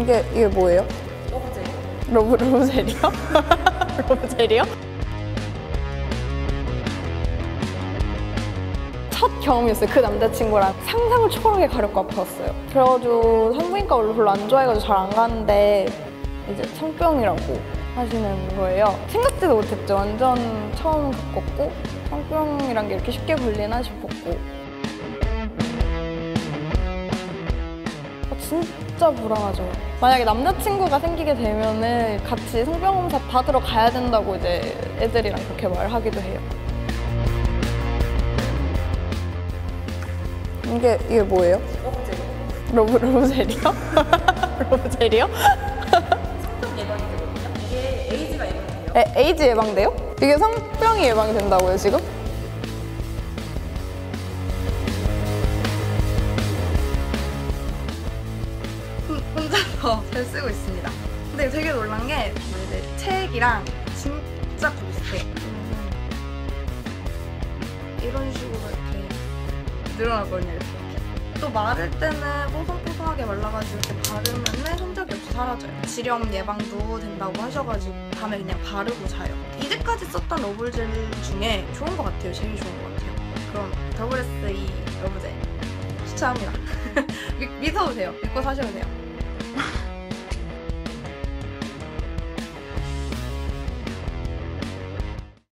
이게 이게 뭐예요? 러브 러브젤이요? 러브젤이요? 첫 경험이었어요. 그 남자친구랑 상상을 초월하게 가렵고 아팠어요. 그래가지고 산부인과 원래 별로 안 좋아해가지고 잘 안 가는데 이제 성병이라고 하시는 거예요. 생각지도 못했죠. 완전 처음 겪었고 성병이란 게 이렇게 쉽게 걸리나 싶었고 진짜 불안하죠. 만약에 남자친구가 생기게 되면은 같이 성병검사 받으러 가야 된다고 이제 애들이랑 그렇게 말하기도 해요. 이게 이게 뭐예요? 러브 러브젤이요? 러브젤이요? 이게 에이즈가 예방돼요. 에, 에이즈 예방돼요? 이게 성병이 예방이 된다고요 지금? 혼자서 잘 쓰고 있습니다. 근데 되게 놀란 게 이제 책이랑 진짜 비슷해요. 이런 식으로 이렇게 늘어나거든요. 이렇게. 또 마를 때는 뽀송뽀송하게 말라가지고 이렇게 바르면은 흔적이 없이 사라져요. 지렴 예방도 된다고 하셔가지고 밤에 그냥 바르고 자요. 이제까지 썼던 러블젤 중에 좋은 것 같아요. 제일 좋은 것 같아요. 그럼 더블 S E 러브젤 추천합니다. 믿, 믿어도 돼요. 믿고 사셔도 돼요. 了。